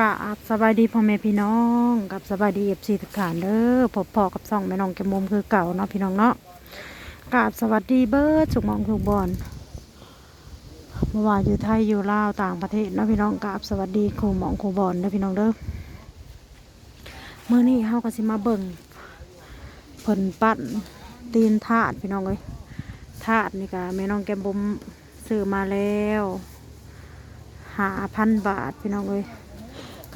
กะสบายดีพ่อแม่พี่น้องกับสบายดีเอฟซีทุกท่านเด้อพบพอกับซ่องแม่น้องแกมุมคือเก่าเนาะพี่น้องเนาะกราบสวัสดีเบิร์ดสุกมองสุกบอลเมื่อวานอยู่ไทยอยู่ลาวต่างประเทศเนาะพี่น้องกราบสวัสดีครูหมองครูบอลเด้อพี่น้องเด้อเมื่อนี้เฮาก็สิมาเบิ่งเพิ่นปั้นตีนถาดพี่น้องเอ้ยถาดนี่ก็แม่น้องแกมบุมซื้อมาแล้วหาพันบาทพี่น้องเอ้ย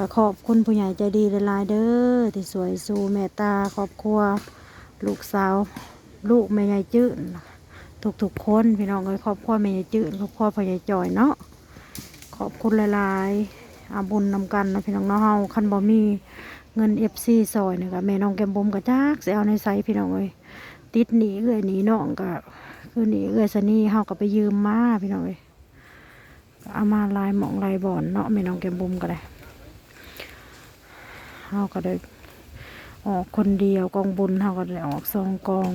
ก็ขอบคุณผู้ใหญ่ใจดีหลายๆเด้อที่สวยสู่แม่ตาครอบครัว ลูกสาว ลูกแม่ใหญ่จืดทุกๆคนพี่น้องเอ้ยครอบครัวแม่ใหญ่จืดครอบครัวพ่อใหญ่จอยเนาะขอบคุณหลายๆอาบุญนำกันนะพี่น้องเนาะเฮาคันบ่มีเงินเอฟซีซอยเนี่ยก็แม่น้องแกมบุมก็จักสิเอาในไซพี่น้องเอ้ยติดหนีเอื้อยหนีน้องก็คือหนีเอื้อยซะนี่เฮาก็ไปยืมมาพี่น้องเอ้ยเอามาลายหมองลายบ่อนเนาะแม่น้องแกมบุมก็ได้ เขาก็ได้ออกคนเดียวกองบุญเขาก็ได้ออกสองกอง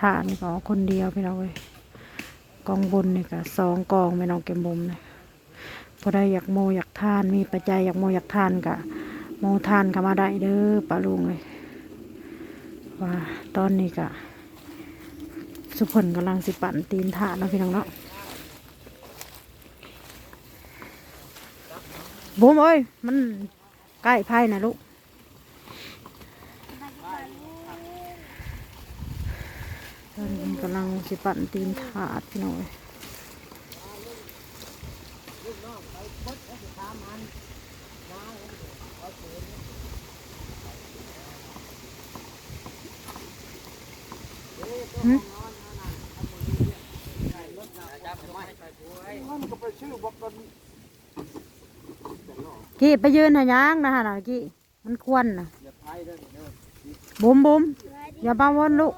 ฐานก็ออกคนเดียวพี่น้องเว้ยกองบุญนี่ก็สองกองไม่น้องเก็บบุมเลยพอได้อยากโมอยากทาน มีปัจจัยอยากโมอยากทานกะโมทานก็มาได้เด้อปลาลุงเลยว่าตอนนี้กะสุพลกำลังสิปั่นตีนถาดเนาะพี่น้องเนาะบุ้มเอ้ยมัน ใกล้ไพ่นะลูกตอนนี้กำลังสิปั่นตีนถาดพี่น้อยหึกี่ไป ยืนหายังนะฮะน่ะกี่มันควรนะบุมบุมอย่าบ้าวนลูก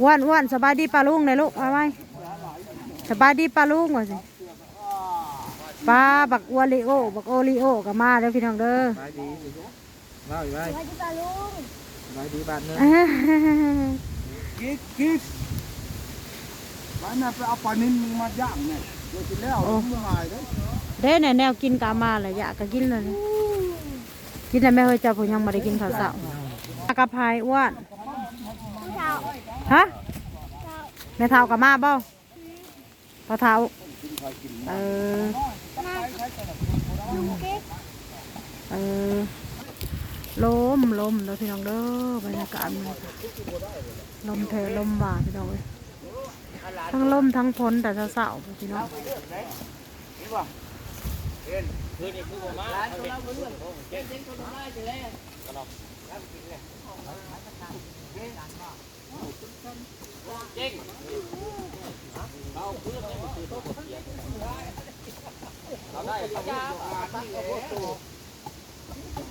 อ้วนอ้วนสบายดีปลาลุงเลยลูกเอาไว้สบายดีปลาลุงว่าสิปลาบักอวลิโอบักโอริโอก็มาเด้อพี่น้องเด้อบายดีเล่าอยู่ไว้บายดีบ้านเนื้อ กิ๊กกิ๊กร้านน่ะไปเอาปลานิ่มมาย่างเนี่ยเดี๋ยวกินแล้วมันหายเด้อเด้เนี่ยแนวกินกามาเลยอยากก็กินเลย กินแต่แม่เฮ้ยจ้าผมยังไม่ได้กินข้าวเสาร์กระพายอ้วนฮะแม่เท้ากับมาเบ้าพอเท้าเออเออ ลมลมเด้อพี่น้องเด้อบรรยากาศมันลมเทลมบ่าพี่น้องเอ้ยทั้งลมทั้งฝนแต่เสาๆพี่น้อง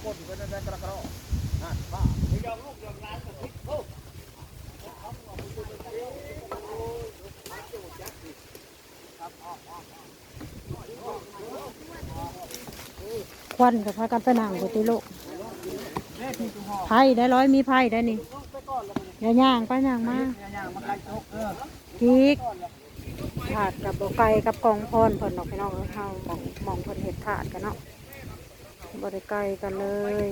คนเป็นแรกระกรอนะป้าไม่ยอมลูกยอมร้านสิโอ้ควันกับพากันไปนั่งกุฏิโลกไผ่ได้ร้อยมีไผ่ได้นี่อย่าย่างไปย่างมากีกถาดกับบไก่กับกองพรเพิ่นเนาะพี่น้องเฮามองมองเพิ่นเห็ดถาดกันเนาะ บ่ได้ไก่กันเลย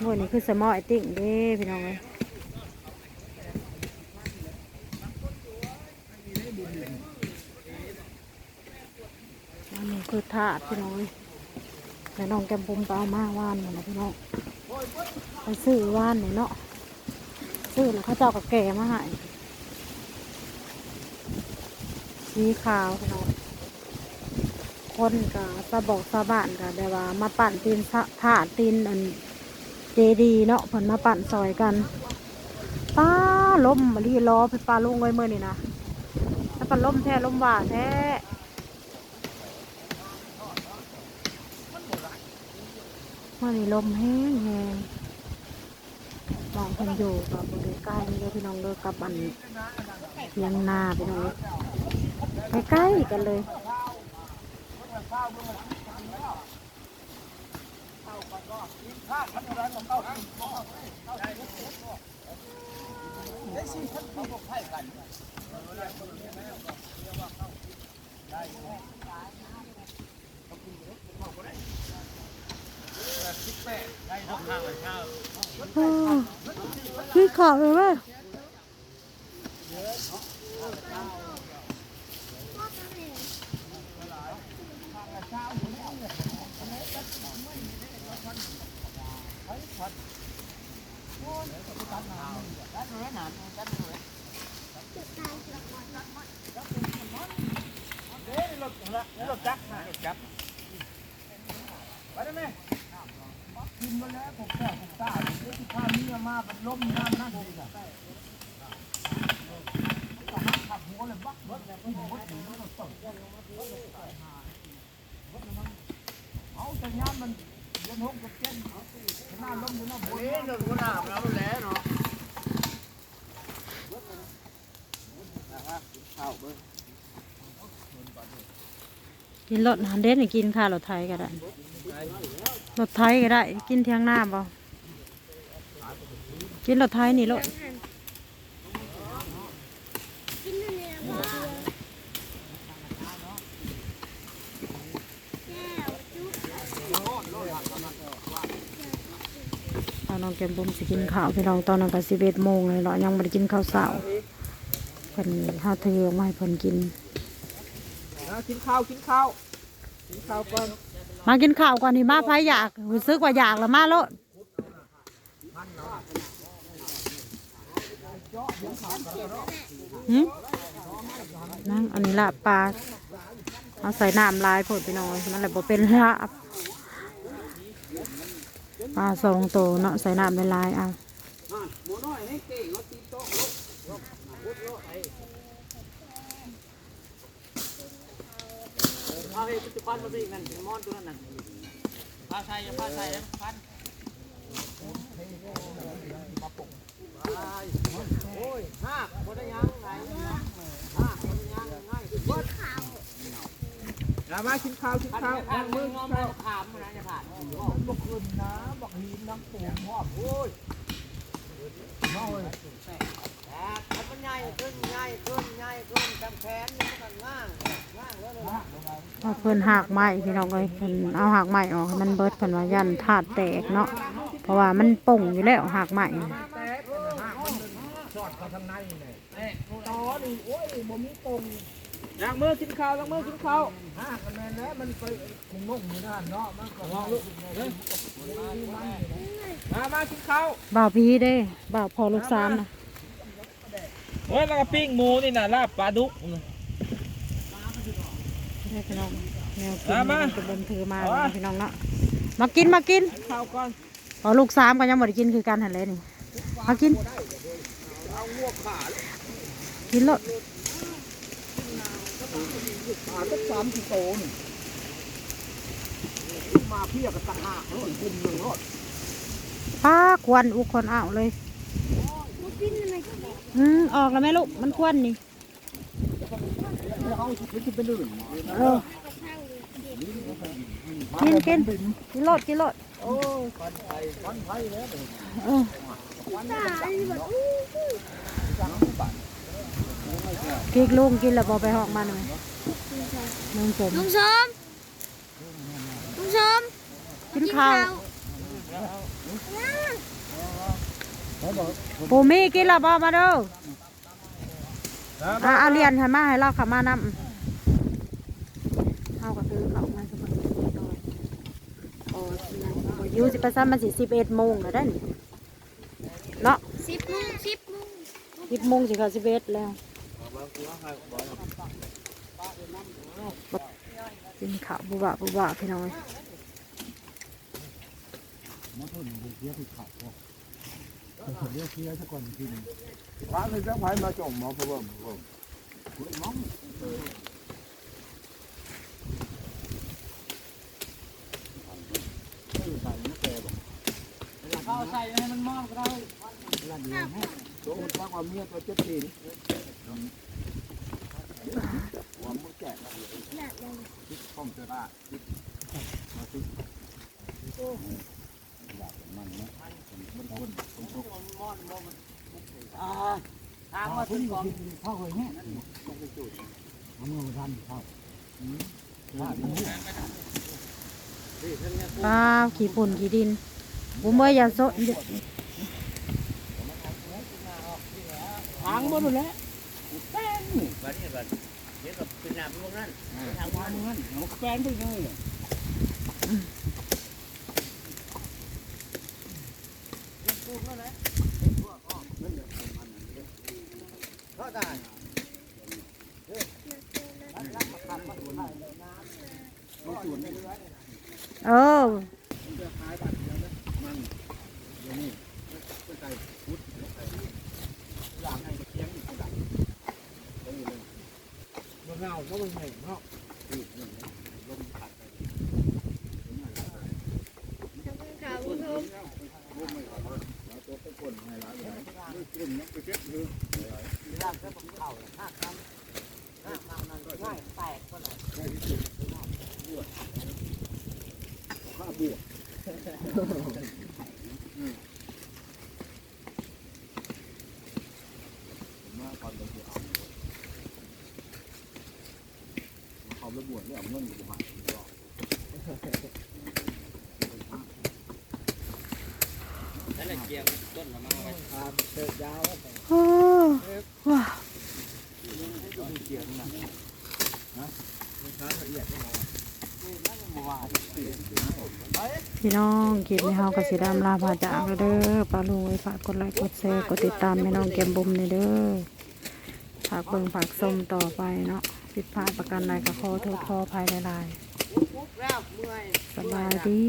โว้ยนี่คือสมอไอติ่งเด้พี่น้องเอ้ยอันนี้คือถาดพี่น้องแต่น้องแกมปุมไปเอามาว่านหมดนะพี่น้องไปซื้อว่านหน่อยเนาะซื้อแล้วเขาเจ้ากับแกมาให้ สีขาวพี่น้องคนกับสะบอกสะบานกับแต่ว่า มาปั่นตีนสะถาดตีนอันเจดีเนาะผลมาปั่นซอยกันป้าล้มมารีล้อไปปลาลุงไว้เมื่อนี่นะแล้วปลาล้มแท้ล้มหว่าแท้มันนี่ลมแห้งแห้ง มองเพิ่นอยู่กับบริใกล้นี่เลยพี่น้องเลยกับอันเทียงนาพี่น้องยใกล้ๆกันเลยได้ อ้พี่ขอเลยว่าจักรรถจักรไปได้ไหม กินมาแล้วผมแก่ผมตายเดี๋ยวที่ข้ามีมาเป็นล้มน้ำนั่นดีนะขับหัวเลยบักเบิดเลยหัวถึงแล้วตกเอาแต่ยามมันเย็นหกกับเจ็ดหน้าล้มอยู่หน้าบนเอ๊ะรถหัวหน้าเราแล้วเนาะกินรถหันเด่นกินค่ะรถไทยก็ได้ รถไทยก็ได้ กินเที่ยงหน้าบ่กินรถไทยนี่รถตอนน้องแกมบุ้มสิกินข้าวพี่น้องตอนนั้นก็สิบเอ็ดโมงเลยเนาะยังไม่ได้กินข้าวเช้าเพิ่นห้าเทือมาให้เพิ่นกิน กินข้าว กินข้าว กินข้าวก่อน มากินข้าวก่อนนี่มาไผอยากรู้สึกว่าอยากแล้วมาโลดหืมนั่งอันนี้ลาบปลาเอาใส่น้ำลายโพดพี่น้องมันเลยบ่เป็นลาปลาสองตัวเนาะใส่น้ำเป็นลายเอา หมูน้อยนี่ เก่งเขาตีโต๊ะเอาเฮ้ยปัจจุบันมาสินั่นมอนตัวนั้นน่ะพาใส่ยังพาใส่ยังพันโอ้ยห้าบ่ได้ยังไหนห้าบ่ได้ยังง่ายเบิดมามากินข้าวกินข้าวนั่งมือกินข้าวถามมันนะจะผ่านบักขึ้นนะบักหินน้ำปูนหอมโอ้ยน้อยแต่ มันใหญ่ขึ้นใหญ่ขึ้นใหญ่ขึ้นจำแขนมันง่างง่างแล้วเลยเอาเพิ่นหักไม้พี่น้องเลยเพิ่นเอาหักไม้ออกให้มันเบิดเพิ่นว่ายันถาดแตกเนาะเพราะว่ามันป่งอยู่แล้วหักไม้แตกหักมันสอดเขาทางในเลยตอนี่โอ้ยบ่มีตรงล้างมือกินข้าวล้างมือกินข้าวห้าคะแนนแล้วมันไปคงงงอยู่นั่นเนาะมันก็ว่าลูกเฮ้ยมามากินข้าวบ่าวพีเด้บ่าวพอลูกสามนะ เฮ้ยแล้วก็ปิ้งหมูนี่นะลาบปลาดุกได้พี่น้องแนวกินมามามันจะบนถือมาพี่น้องเนาะมากินมากินข้าวก่อนพอลูกสามก็ยังบ่ได้กินคือกันหันเลยนี่มากินกินแล้วขาสักสามกิโลนี่มาเพียกับต่างหากรถกลุ่มหนึ่งรถป้าควันอุคนอ้าวเลย อืมออกแล้วแม่ลูก มันควันนี่เอาสิไปเป็นอื่นเออกินกินกินรสกินรสโอ้ยฟันไผ่ฟันไผ่แล้วเออพริกลุงกินแล้วบอไปหอกมันเลยลุงสมลุงชมลุงชมกินข้าว ปูมี่กินแล้วบอมาเด้ออะเอาเรียนให้มาให้เราขับมานำเอากระตือเขามาสักคนโอ้ยยูสิบเปอร์เซ็นต์มันสิสิบเอ็ดโมงแล้วได้นี่เนาะสิบโมงสิบโมงสิบโมงสิค่ะสิบเอ็ดแล้วกินข้าวบุบะบุบะพี่น้อยมาทุนเสียที่ขั บเรียกเสียซะก่อนกินฟ้าเลยจะไผ่มาจมมาเพิ่มเพิ่มคุณน้องข้าใส่ให้มันมอดก็ได้ตัวมันฟังว่าเมียตัวเจ็ดปีว่ามือแก่แล้วคิดข้องเจอได้คิดมาสิดโอยากมันนะ อ่าทางมาถึงก่อนเข้าเลยเนี่ยเอามือมาทันเข้าพลาดนี่ป้าขี้ฝุ่นขี้ดินบุ้มเอ้ยอย่าโซทางบ่ดูแลบัดนี้บัดเดี๋ยวกับเป็นน้ำพวกนั้นทางทางนั้นเอาแฟนไปเลย ก็ได้ เออ เข้าห้าคำห้าคำนั้นง่ายแตกก็หน่อยเขาไปบวชเนี่ยเอาเงินอยู่ หานั่นแหละเกียงต้นมาไว้เติบยาวโอ้ว้าพี่น้องคลิปนี้เฮาก็สิดามลาพาจากเด้อปลาลุงไว้ฝากกดไลค์กดแชร์กดติดตามแม่น้องแก้มบุ๋มนี่เด้อฝากเบิ่งฝากส้มต่อไปเนาะผิดพลาดประกันใดก็ขอโทษขออภัยหลายๆสบายดี